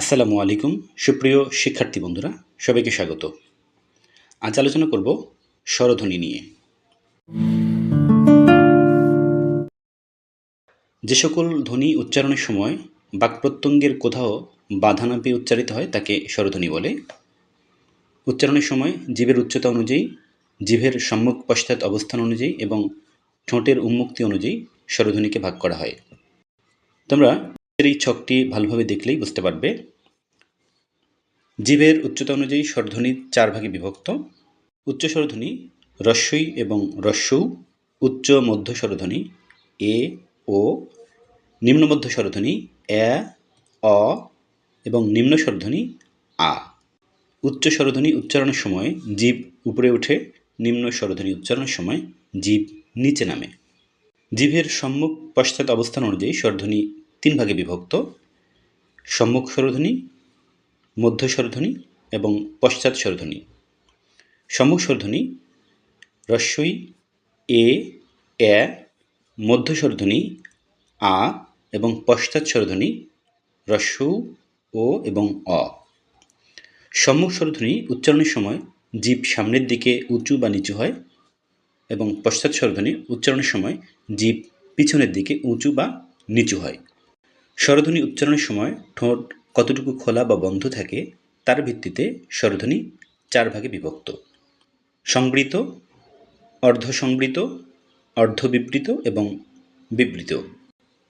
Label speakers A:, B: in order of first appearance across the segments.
A: আসসালামু আলাইকুম, সুপ্রিয় শিক্ষার্থী বন্ধুরা, সবাইকে স্বাগত। আজ আলোচনা করব স্বরধ্বনি নিয়ে। যে সকল ধ্বনি উচ্চারণের সময় বাক্যপ্রত্যঙ্গের কোথাও বাধা না পেয়ে উচ্চারিত হয়, তাকে স্বরধ্বনি বলে। উচ্চারণের সময় জীবের উচ্চতা অনুযায়ী জিভের সম্মুখ পশ্চাৎ অবস্থান অনুযায়ী এবং ঠোঁটের উন্মুক্তি অনুযায়ী স্বরধ্বনিকে ভাগ করা হয়। তোমরা এই ছকটি ভালোভাবে দেখলেই বুঝতে পারবে। জীবের উচ্চতা অনুযায়ী স্বরধ্বনি চার ভাগে বিভক্ত। উচ্চ স্বরধ্বনি রস্বই এবং রস্যৌ, উচ্চ মধ্য স্বরধ্বনি এ, ও, নিম্ন মধ্য স্বরধ্বনি এ, অ এবং নিম্ন স্বরধ্বনি আ। উচ্চ স্বরধ্বনি উচ্চারণের সময় জীব উপরে ওঠে নিম্ন স্বরধ্বনি উচ্চারণের সময় জীব নিচে নামে। জিভের সম্মুখ পশ্চাৎ অবস্থান অনুযায়ী স্বরধ্বনি তিন ভাগে বিভক্ত, সম্মুখ স্বরধ্বনি, মধ্য স্বরধ্বনি এবং পশ্চাৎ স্বরধ্বনি। সম্মুখ স্বরধ্বনি রস্বই এ এ, মধ্য স্বরধ্বনি, আ এবং পশ্চাৎ স্বরধ্বনি, রস্যৌ, ও এবং অ। সম্মুখ স্বরধ্বনি উচ্চারণের সময় জীব সামনের দিকে উঁচু বা নিচু হয় এবং পশ্চাৎ স্বরধ্বনি উচ্চারণের সময় জীব পিছনের দিকে উঁচু বা নিচু হয়। স্বরধ্বনি উচ্চারণের সময় ঠোঁট কতটুকু খোলা বা বন্ধ থাকে, তার ভিত্তিতে স্বরধ্বনি চার ভাগে বিভক্ত। সংবৃত অর্ধসংবৃত অর্ধবিবৃত এবং বিবৃত।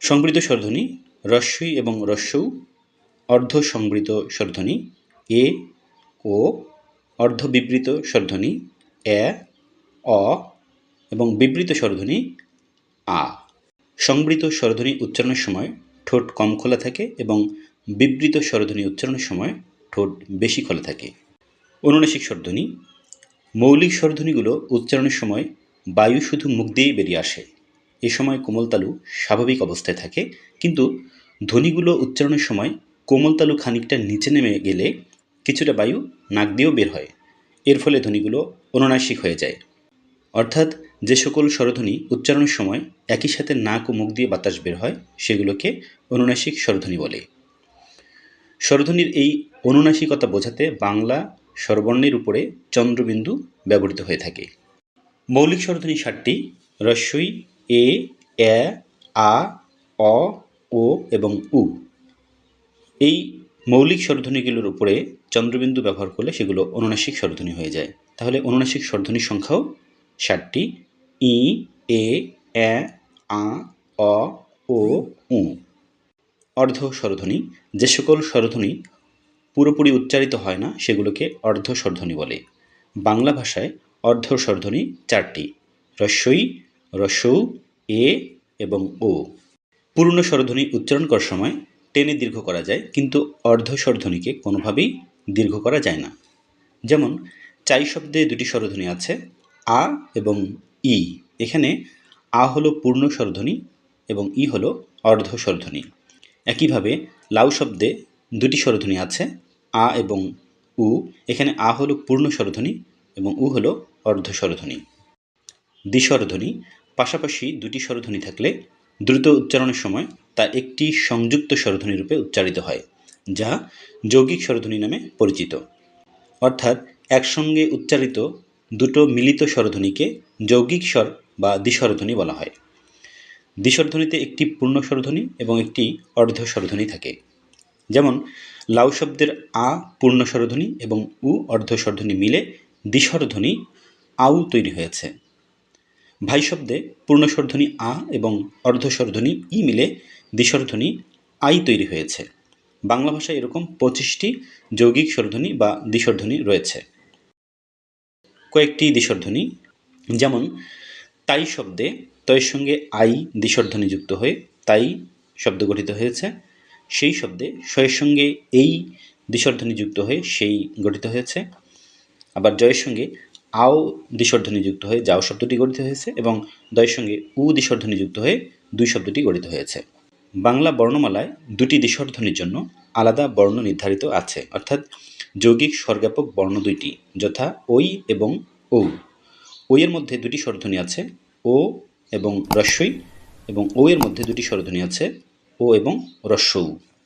A: সংবৃত স্বরধ্বনি রস্বই এবং রস্যৌ। অর্ধসংবৃত স্বরধ্বনি এ, ও। অর্ধবিবৃত স্বরধ্বনি এ, অ এবং বিবৃত স্বরধ্বনি আ। সংবৃত স্বরধ্বনি উচ্চারণের সময় ঠোঁট কম খোলা থাকে এবং বিবৃত স্বরধ্বনি উচ্চারণের সময় ঠোঁট বেশি খোলা থাকে। অনুনাসিক স্বরধ্বনি, মৌলিক স্বরধ্বনিগুলো উচ্চারণের সময় বায়ু শুধু মুখ দিয়েই বেরিয়ে আসে। এ সময় কোমলতালু স্বাভাবিক অবস্থায় থাকে, কিন্তু ধ্বনিগুলো উচ্চারণের সময় কোমলতালু খানিকটা নিচে নেমে গেলে কিছুটা বায়ু নাক দিয়েও বের হয়। এর ফলে ধ্বনিগুলো অনুনাসিক হয়ে যায়। অর্থাৎ যে সকল স্বরধ্বনি উচ্চারণের সময় একই সাথে নাক ও মুখ দিয়ে বাতাস বের হয়, সেগুলোকে অনুনাসিক স্বরধ্বনি বলে। স্বরধ্বনির এই অনুনাসিকতা বোঝাতে বাংলা স্বরবর্ণের উপরে চন্দ্রবিন্দু ব্যবহৃত হয়ে থাকে। মৌলিক স্বরধ্বনি ষাটটি রস্বই এ এ আ, অ, ও এবং উ। এই মৌলিক স্বরধ্বনিগুলোর উপরে চন্দ্রবিন্দু ব্যবহার করলে সেগুলো অনুনাসিক স্বরধ্বনি হয়ে যায়। তাহলে অনুনাসিক স্বরধ্বনির সংখ্যাও ষাটটি। ই, এ এ, আ, অ, ও, উ। অর্ধ স্বরধ্বনি যে সকল স্বরধ্বনি পুরোপুরি উচ্চারিত হয় না, সেগুলোকে অর্ধ স্বরধ্বনি বলে। বাংলা ভাষায় অর্ধ স্বরধ্বনি চারটি। রস্বই রস্যৌ, এ এবং ও। পূর্ণ স্বরধ্বনি উচ্চারণ করার সময় টেনে দীর্ঘ করা যায়, কিন্তু অর্ধ স্বরধ্বনিকে কোনোভাবেই দীর্ঘ করা যায় না। যেমন, চাই শব্দে দুটি স্বরধ্বনি আছে আ এবং ই। এখানে আ হলো পূর্ণ স্বরধ্বনি এবং ই হলো অর্ধ স্বরধ্বনি একইভাবে লাউ শব্দে দুটি স্বরধ্বনি আছে, আ এবং উ। এখানে আ হলো পূর্ণ স্বরধ্বনি এবং উ হলো অর্ধ স্বরধ্বনি দ্বিস্বরধ্বনি, পাশাপাশি দুটি স্বরধ্বনি থাকলে দ্রুত উচ্চারণের সময় তা একটি সংযুক্ত স্বরধ্বনি রূপে উচ্চারিত হয়, যা যৌগিক স্বরধ্বনি নামে পরিচিত। অর্থাৎ একসঙ্গে উচ্চারিত দুটো মিলিত স্বরধ্বনিকে যৌগিক স্বর বা দ্বিস্বরধ্বনি বলা হয়। দ্বিস্বরধ্বনিতে একটি পূর্ণ স্বরধ্বনি এবং একটি অর্ধ স্বরধ্বনি থাকে। যেমন, লাউ শব্দের আ পূর্ণ স্বরধ্বনি এবং উ অর্ধ স্বরধ্বনি মিলে দ্বিস্বরধ্বনি আউ তৈরি হয়েছে। ভাই শব্দে পূর্ণ স্বরধ্বনি আ এবং অর্ধ স্বরধ্বনি ই মিলে দ্বিস্বরধ্বনি আই তৈরি হয়েছে। বাংলা ভাষায় এরকম পঁচিশটি যৌগিক স্বরধ্বনি বা দ্বিস্বরধ্বনি রয়েছে। কয়েকটি দ্বিস্বরধ্বনি যেমন তাই শব্দে তয়ের সঙ্গে আই দ্বিস্বরধ্বনি যুক্ত হয়ে তাই শব্দ গঠিত হয়েছে, সেই শব্দে শয়ের সঙ্গে এই দ্বিস্বরধ্বনি যুক্ত হয়ে সেই গঠিত হয়েছে, আবার জয়ের সঙ্গে আও দ্বিস্বরধ্বনি যুক্ত হয়ে যাও শব্দটি গঠিত হয়েছে এবং দয়ের সঙ্গে উ দ্বিস্বরধ্বনি যুক্ত হয়ে দুই শব্দটি গঠিত হয়েছে। বাংলা বর্ণমালায় দুটি দ্বিস্বরধ্বনির জন্য আলাদা বর্ণ নির্ধারিত আছে। অর্থাৎ যৌগিক স্বর্গাপক বর্ণ দুইটি, যথা ওই এবং ঔ। ওই এর মধ্যে দুটি স্বরধ্বনি আছে ও এবং রস্বই এবং ও এর মধ্যে দুটি স্বরধ্বনি আছে ও এবং রস্যৌ